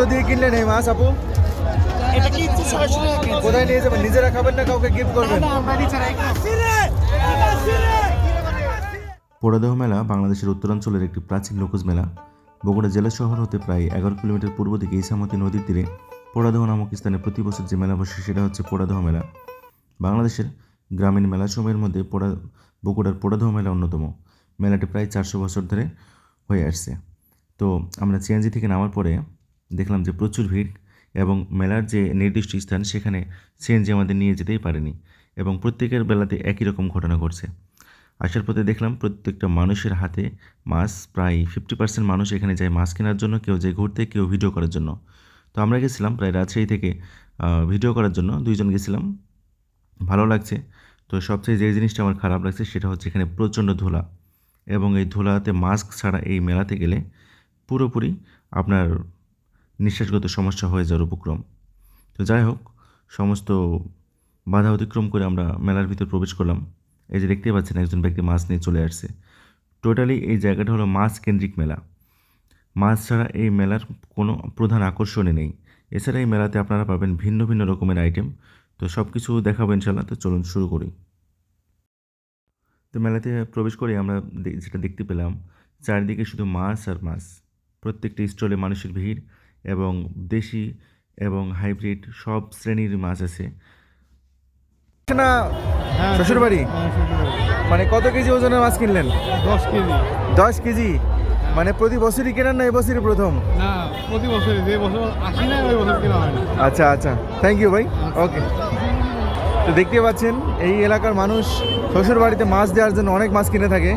কত দিয়ে কিনলেন এই মাছ আপু? কোথায় নিয়ে যাবেন? নিজেরা খাবেন না কাউকে গিফট করবেন। পোড়াদহ মেলা বাংলাদেশের উত্তরাঞ্চলের একটি প্রাচীন লোকজ মেলা। বগুড়া জেলা শহর হতে প্রায় এগারো কিলোমিটার পূর্ব দিকে ইসামতি নদীর তীরে পোড়াদহ নামক স্থানে প্রতি বছর যে মেলা বসে সেটা হচ্ছে পোড়াদহ মেলা। বাংলাদেশের গ্রামীণ মেলা সময়ের মধ্যে পোড়া বগুড়ার পোড়াদহ মেলা অন্যতম। মেলাটি প্রায় চারশো বছর ধরে হয়ে আসছে। তো আমরা সিএনজি থেকে নামার পরে দেখলাম যে প্রচুর ভিড় এবং মেলার যে নির্দিষ্ট স্থান সেখানে সিএনজি আমাদের নিয়ে যেতেই পারেনি এবং প্রত্যেকের বেলাতে একই রকম ঘটনা ঘটছে। আসার পথে দেখলাম প্রত্যেকটা মানুষের হাতে মাছ প্রায় ফিফটি পার্সেন্ট মানুষ এখানে যায় মাছ কেনার জন্য, কেউ যায় ঘুরতে, কেউ ভিডিও করার জন্য। তো আমরা গেছিলাম প্রায় রাজশাহী থেকে ভিডিও করার জন্য, দুইজন গেছিলাম। ভালো লাগছে। তো সবচেয়ে যে জিনিসটা আমার খারাপ লাগছে সেটা হচ্ছে এখানে প্রচণ্ড ধুলা এবং এই ধুলাতে মাস্ক ছাড়া এই মেলাতে গেলে পুরোপুরি আপনার নিঃশ্বাসগত সমস্যা হয়ে যাওয়ার উপক্রম। তো যাই হোক, সমস্ত বাধা অতিক্রম করে আমরা মেলার ভিতর প্রবেশ করলাম। এই যে দেখতে পাচ্ছেন, একজন ব্যক্তি মাছ নিয়ে চলে আসছে। টোটালি এই জায়গাটা হলো মাছ কেন্দ্রিক মেলা। মাছ ছাড়া এই মেলার কোনো প্রধান আকর্ষণই নেই। এছাড়া এই মেলাতে আপনারা পাবেন ভিন্ন ভিন্ন রকমের আইটেম তো সব কিছু দেখাবো ইনশাল্লাহ তো চলুন শুরু করি। তো মেলাতে প্রবেশ করে আমরা যেটা দেখতে পেলাম, চারিদিকে শুধু মাছ আর মাছ। প্রত্যেকটি স্টলে মানুষের ভিড়। এবং দেশি এবং হাইব্রিড সব শ্রেণির মাছ আছে। না শ্বশুর বাড়ি মানে কত কেজি ওজনের মাছ কিনলেন? দশ কেজি। দশ কেজি? মানে প্রতি বছরই কেনেন না এবছরই প্রথম? না প্রতি বছর যে বছর আসি না ওই বছর কেনা হয় না। আচ্ছা আচ্ছা। থ্যাংক ইউ ভাই। ওকে তো দেখতে পাচ্ছেন এই এলাকার মানুষ শ্বশুর বাড়িতে মাছ দেওয়ার জন্য অনেক মাছ কিনে থাকে।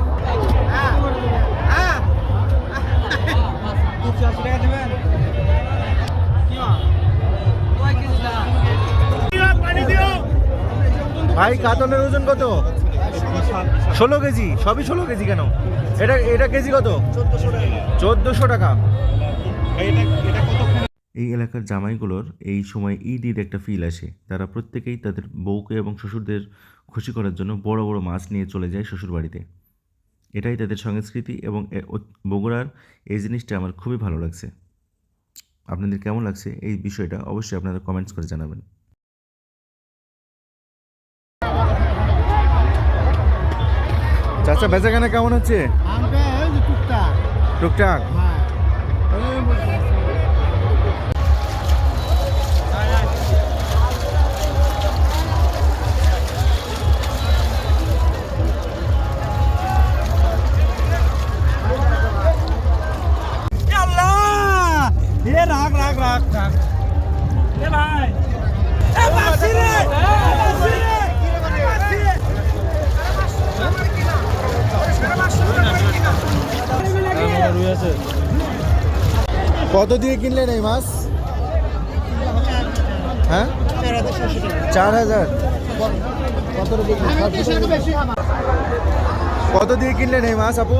ভাই, কাতলের ওজন কত? ষোলো কেজি, সবই ষোলো কেজি কেন? এটা এটা কেজি কত? চোদ্দোশো টাকা। এই এলাকার জামাইগুলোর এই সময় ঈদ ঈদ একটা ফিল আসে। তারা প্রত্যেকেই তাদের বউকে এবং শ্বশুরদের খুশি করার জন্য বড় বড় মাছ নিয়ে চলে যায় শ্বশুর বাড়িতে এটাই তাদের সংস্কৃতি এবং বগুড়ার এই জিনিসটা আমার খুবই ভালো লাগছে। আপনাদের কেমন লাগছে এই বিষয়টা অবশ্যই আপনারা কমেন্টস করে জানাবেন। চাচা বেচাকেনা কেমন হচ্ছে? টুকটাক। টুকটাক? কত দিয়ে কিনলেন এই মাছ? হ্যাঁ? চার হাজার। কত দিয়ে কিনলেন এই মাছ আপু?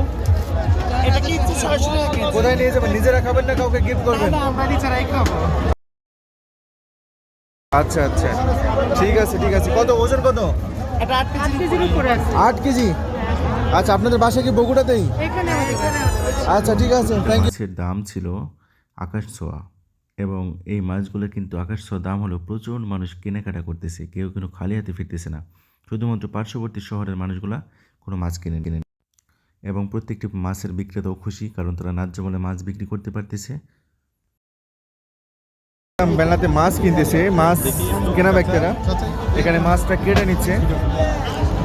কোথায় নিয়ে যাবেন? নিজেরা খাবেন না কাউকে গিফট করবেন? আচ্ছা আচ্ছা। ঠিক আছে ঠিক আছে। কত? ওজন কত? আট কেজি? আচ্ছা আপনাদের বাসা কি বগুড়াতেই। আচ্ছা ঠিক আছে। থ্যাংক ইউ দাম ছিল আকাশ ছোঁয়া। এবং এই মাছগুলো কিন্তু আকাশ ছোঁয়া দাম হলো প্রচুর মানুষ কেনাকাটা করতেছে কেউ কিন্তু খালি হাতে ফিরতেছে না। শুধুমাত্র পার্শ্ববর্তী শহরের মানুষগুলা কোনো মাছ কিনে কিনে এবং প্রত্যেকটি মাছের বিক্রেতাও খুশি কারণ তারা ন্যায্য মূল্যে মাছ বিক্রি করতে পারতেছে। বেলাতে মাছ কিনতেছে মাছ কেনা ব্যক্তিরা। এখানে মাছটা কেটে নিচ্ছে।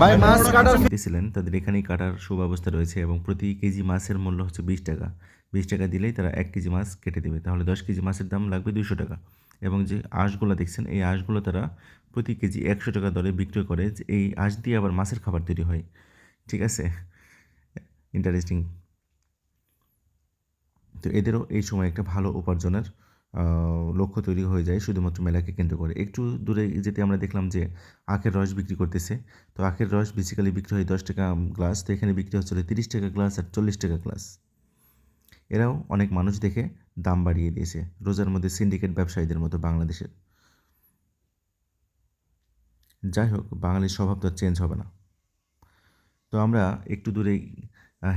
ভাই মাছ কাটার দিয়েছিলেন তাদের এখানেই কাটার সুব্যবস্থা রয়েছে এবং প্রতি কেজি মাছের মূল্য হচ্ছে বিশ টাকা। বিশ টাকা দিলেই তারা এক কেজি মাছ কেটে দেবে। তাহলে দশ কেজি মাছের দাম লাগবে দুশো টাকা। এবং যে আঁশগুলো দেখছেন, এই আঁশগুলো তারা প্রতি কেজি একশো টাকা দরে বিক্রি করে যে এই আঁশ দিয়ে আবার মাছের খাবার তৈরি হয়। ঠিক আছে? ইন্টারেস্টিং তো এদেরও এই সময় একটা ভালো উপার্জনের লক্ষ্য তৈরি হয়ে যায় শুধুমাত্র মেলাকে কেন্দ্র করে। একটু দূরে যেতে আমরা দেখলাম যে আখের রস বিক্রি করতেছে। তো আখের রস বেসিক্যালি বিক্রি হয় দশ টাকা গ্লাস। তো এখানে বিক্রি হচ্ছিল তিরিশ টাকা গ্লাস আর চল্লিশ টাকা গ্লাস। এরাও অনেক মানুষ দেখে দাম বাড়িয়ে দিয়েছে রোজার মধ্যে সিন্ডিকেট ব্যবসায়ীদের মতো বাংলাদেশের। যাই হোক, বাঙালির স্বভাব তো চেঞ্জ হবে না। তো আমরা একটু দূরে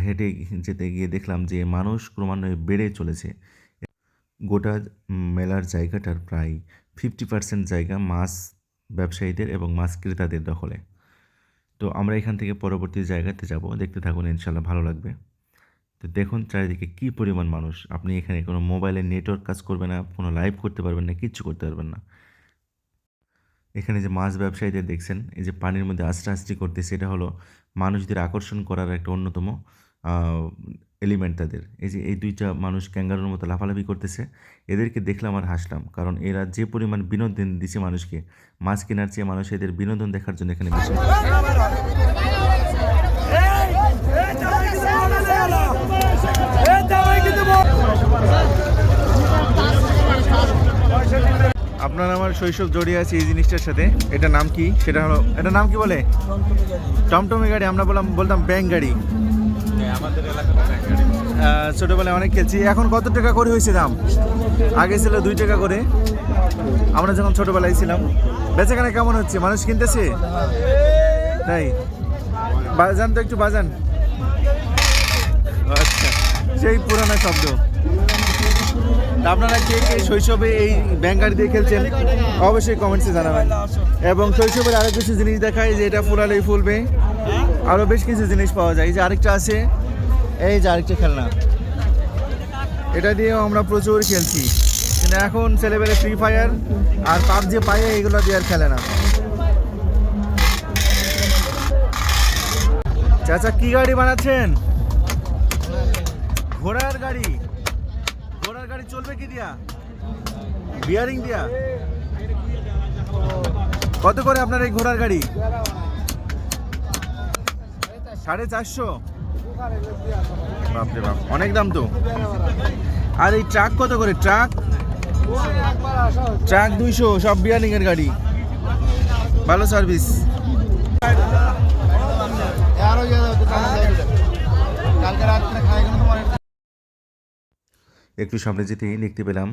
হেঁটে যেতে গিয়ে দেখলাম যে মানুষ ক্রমান্বয়ে বেড়ে চলেছে। গোটা মেলার জায়গাটার প্রায় ফিফটি পার্সেন্ট জায়গা মাছ ব্যবসায়ীদের এবং মাছ ক্রেতাদের দখলে। তো আমরা এখান থেকে পরবর্তী জায়গাতে যাব। দেখতে থাকুন ইনশাল্লাহ ভালো লাগবে। তো দেখুন চারিদিকে কী পরিমাণ মানুষ। আপনি এখানে কোনো মোবাইলে নেটওয়ার্ক কাজ করবে না, কোনো লাইভ করতে পারবেন না, কিচ্ছু করতে পারবেন না। এখানে যে মাছ ব্যবসায়ীদের দেখছেন, এই যে পানির মধ্যে আস্তে করতেছে, এটা হলো মানুষদের আকর্ষণ করার একটা অন্যতম এলিমেন্ট তাদের। এই যে এই দুইটা মানুষ ক্যাঙ্গারুর মতো লাফালাফি করতেছে, এদেরকে দেখলাম আর হাসলাম, কারণ এরা যে পরিমাণ বিনোদন দিচ্ছে মানুষকে, মাছ কেনার চেয়ে মানুষ এদের বিনোদন দেখার জন্য এখানে বেশি আপনার আমার শৈশব জড়িয়ে আছে এই জিনিসটার সাথে। এটা নাম কি? সেটা হলো এটা নাম কি বলে? টমটমি গাড়ি। আমরা বললাম বলতাম ব্যাংক গাড়ি। আহ, ছোটবেলায় অনেক খেলছি। এখন কত টাকা করে হয়েছে দাম? আগে ছিল দুই টাকা করে। আমরা যখন ছোটবেলায় ছিলাম বেচাকেনা কেমন হচ্ছে? মানুষ কিনতেছে? তাই বাজান তো একটু বাজান। আচ্ছা। সেই পুরানো শব্দ। আপনারা কে কে শৈশবে এই ব্যাংক গাড়ি দিয়ে খেলছেন, অবশ্যই কমেন্টসে জানাবেন। এবং শৈশবের আরও কিছু জিনিস দেখায় যে এটা ফুলালেই ফুলবে। আরও বেশ কিছু জিনিস পাওয়া যায়। এই যে আরেকটা আছে, এই যে আরেকটা খেলনা। এটা দিয়েও আমরা প্রচুর খেলছি। কিন্তু এখন ছেলেবেলে ফ্রি ফায়ার আর পাবজি পায়ে এগুলো দিয়ে আর খেলে না। চাচা, কি গাড়ি বানাচ্ছেন? ঘোড়ার গাড়ি। গাড়ি চলবে কি দিয়া? বিয়ারিং দিয়া? কত করে আপনার এই ঘোড়ার গাড়ি? সাড়ে চারশো? বাপরে বাপ, অনেক দাম তো। আর এই ট্রাক কত করে? ট্রাক? ট্রাক দুইশো, সব বিয়ারিং এর গাড়ি। ভালো সার্ভিস। আরও কালকে রাত্রে খাই একটু সামনে যেতেই দেখতে পেলাম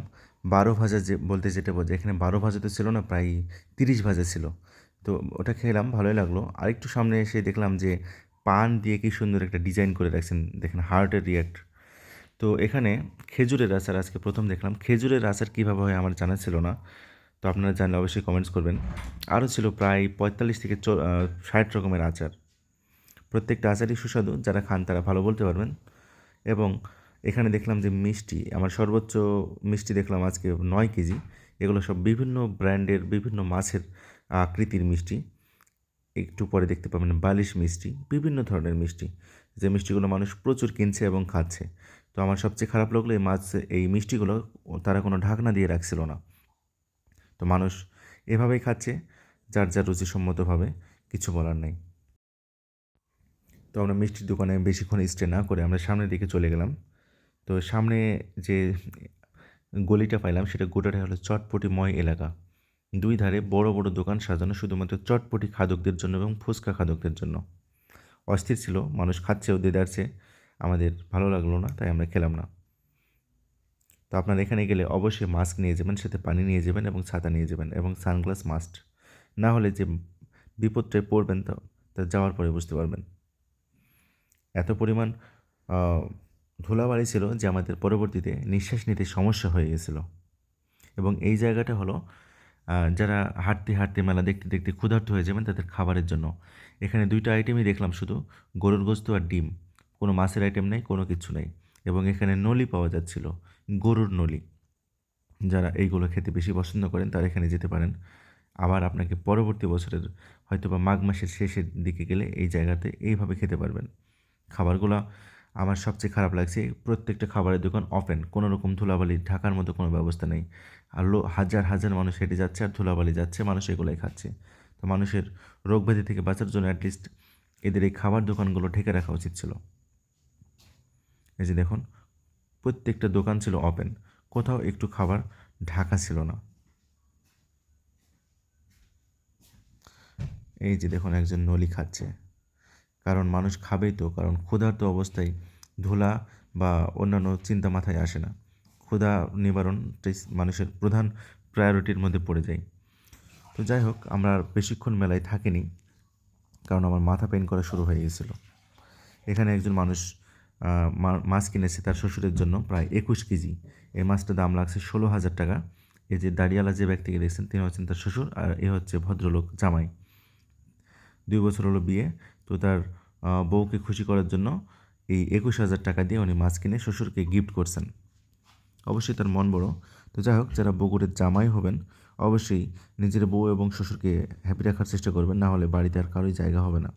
বারো ভাজা যে বলতে যেটা বলছে এখানে বারো ভাজা তো ছিল না, প্রায় তিরিশ ভাজা ছিল। তো ওটা খেলাম, ভালোই লাগল। আরেকটু সামনে এসে দেখলাম যে পান দিয়ে কি সুন্দর একটা ডিজাইন করে রাখছেন, দেখেন হার্টের রিয়াক্ট। তো এখানে খেজুরের আচার, আজকে প্রথম দেখলাম। খেজুরের আচার কীভাবে হয় আমার জানা ছিল না, তো আপনারা জানলে অবশ্যই কমেন্টস করবেন। আরও ছিল প্রায় পঁয়তাল্লিশ থেকে ষাট রকমের আচার। প্রত্যেকটা আচারই সুস্বাদু, যারা খান তারা ভালো বলতে পারবেন। এবং এখানে দেখলাম যে মিষ্টি, আমার সর্বোচ্চ মিষ্টি দেখলাম আজকে নয় কেজি। এগুলো সব বিভিন্ন ব্র্যান্ডের, বিভিন্ন মাছের আকৃতির মিষ্টি। একটু পরে দেখতে পাবেন বালিশ মিষ্টি, বিভিন্ন ধরনের মিষ্টি। যে মিষ্টিগুলো মানুষ প্রচুর কিনছে এবং খাচ্ছে। তো আমার সবচেয়ে খারাপ লাগল এই মাছ, এই মিষ্টিগুলো তারা কোনো ঢাকনা দিয়ে রাখছিল না। তো মানুষ এভাবেই খাচ্ছে, যার যার রুচিসম্মতভাবে কিছু বলার নেই। তো আমরা মিষ্টির দোকানে বেশিক্ষণ স্টে না করে আমরা সামনের দিকে চলে গেলাম। তো সামনে যে গলিটা পাইলাম সেটা গোটাটা হলো চটপটিময় এলাকা। দুই ধারে বড় বড় দোকান সাজানো শুধুমাত্র চটপটি খাদকদের জন্য এবং ফুচকা খাদকদের জন্য। অস্থির ছিল, মানুষ খাচ্ছেও দেদারছে আমাদের ভালো লাগল না, তাই আমরা খেলাম না। তো আপনারা এখানে গেলে অবশ্যই মাস্ক নিয়ে যাবেন, সাথে পানি নিয়ে যাবেন এবং ছাতা নিয়ে যাবেন এবং সানগ্লাস মাস্ট। না হলে যে বিপদটায় পড়বেন তা যাওয়ার পরে বুঝতে পারবেন। এত পরিমাণ ধুলাবালি ছিল যে আমাদের পরবর্তীতে নিঃশ্বাস নিতে সমস্যা হয়ে গেছিল। এবং এই জায়গাটা হলো যারা হাঁটতে হাঁটতে মেলা দেখতে দেখতে ক্ষুধার্ত হয়ে যাবেন তাদের খাবারের জন্য। এখানে দুইটা আইটেমই দেখলাম শুধু, গরুর গোস্ত আর ডিম। কোনো মাছের আইটেম নেই, কোনো কিছু নেই। এবং এখানে নলি পাওয়া যাচ্ছিল, গরুর নলি। যারা এইগুলো খেতে বেশি পছন্দ করেন তারা এখানে যেতে পারেন। আবার আপনাকে পরবর্তী বছরের হয়তো বা মাঘ মাসের শেষের দিকে গেলে এই জায়গাতে এইভাবে খেতে পারবেন। খাবারগুলো আমার সবচেয়ে খারাপ লাগছে, প্রত্যেকটা খাবারের দোকান ওপেন কোনো রকম ধুলাবালি, ঢাকার মতো কোনো ব্যবস্থা নেই। আর লো, হাজার হাজার মানুষ হেঁটে যাচ্ছে আর ধুলাবালি যাচ্ছে, মানুষ এগুলোই খাচ্ছে। তো মানুষের রোগ ব্যাধি থেকে বাঁচার জন্য অ্যাটলিস্ট এদের এই খাবার দোকানগুলো ঢেকে রাখা উচিত ছিল। এই যে দেখুন, প্রত্যেকটা দোকান ছিল ওপেন কোথাও একটু খাবার ঢাকা ছিল না। এই যে দেখুন, একজন নলি খাচ্ছে। কারণ মানুষ খাবেই তো, কারণ ক্ষুধার্ত অবস্থায় ধুলা বা অন্যান্য চিন্তা মাথায় আসে না। ক্ষুধা নিবারণটাই মানুষের প্রধান প্রায়োরিটির মধ্যে পড়ে যায়। তো যাই হোক, আমরা বেশিক্ষণ মেলায় থাকিনি, কারণ আমার মাথা পেন করা শুরু হয়ে গেছিল। এখানে একজন মানুষ মাছ কিনেছে তার শ্বশুরের জন্য প্রায় একুশ কেজি। এই মাছটার দাম লাগছে ষোলো হাজার টাকা। এই যে দাড়িয়ালা যে ব্যক্তিকে দেখছেন, তিনি হচ্ছেন তার শ্বশুর আর এ হচ্ছে ভদ্রলোক জামাই। দুই বছর হলো বিয়ে তো তার বউকে খুশি করার জন্য এই একুশ হাজার টাকা দিয়ে উনি মাছ কিনে শ্বশুরকে গিফট করছেন। অবশ্যই তার মন বড়। তো যাই হোক, যারা বগুড়ের জামাই হবেন, অবশ্যই নিজের বউ এবং শ্বশুরকে হ্যাপি রাখার চেষ্টা করবেন, না হলে বাড়িতে আর কারোই জায়গা হবে না।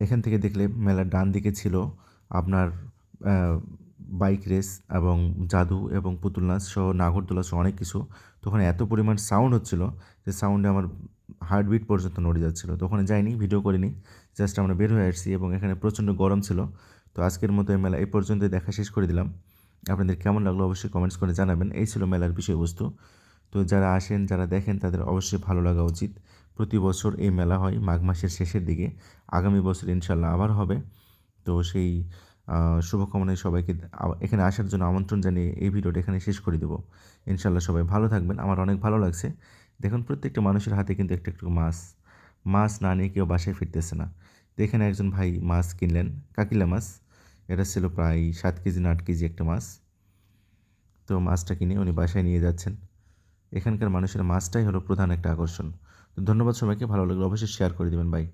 এখান থেকে দেখলে মেলার ডান দিকে ছিল আপনার বাইক রেস এবং জাদু এবং পুতুল নাচ সহ নাগরদোলা সহ অনেক কিছু। তো ওখানে এত পরিমাণ সাউন্ড হচ্ছিল যে সাউন্ডে আমার হার্টবিট পর্যন্ত নড়ে যাচ্ছিল। তো ওখানে যাইনি ভিডিও করিনি জাস্ট আমরা বের হয়ে আসছি এবং এখানে প্রচণ্ড গরম ছিল। তো আজকের মতো এই মেলা এই পর্যন্তই, দেখা শেষ করে দিলাম। আপনাদের কেমন লাগল অবশ্যই কমেন্টস করে জানাবেন। এই ছিল মেলার বিষয়বস্তু। তো যারা আসেন, যারা দেখেন, তাদের অবশ্যই ভালো লাগা উচিত। প্রতি বছর এই মেলা হয় মাঘ মাসের শেষের দিকে। আগামী বছর ইনশাল্লাহ আবার হবে। তো সেই শুভকামনায় সবাইকে এখানে আসার জন্য আমন্ত্রণ জানিয়ে এই ভিডিওটা এখানে শেষ করে দেবো। ইনশাল্লাহ সবাই ভালো থাকবেন। আমার অনেক ভালো লাগছে। দেখুন, প্রত্যেকটা মানুষের হাতে কিন্তু একটু একটু মাছ মাছ না নিয়ে কেউ বাসায় ফিরতেছে না। দেখেন একজন ভাই মাছ কিনলেন, কাকিলা মাছ। এটা ছিল প্রায় সাত কেজি না আট কেজি একটা মাছ। তো মাছটা কিনে উনি বাসায় নিয়ে যাচ্ছেন। এখানকার মানুষের মাছটাই হলো প্রধান একটা আকর্ষণ। তো ধন্যবাদ সবাইকে, ভালো লাগল, অবশ্যই শেয়ার করে দেবেন বাইক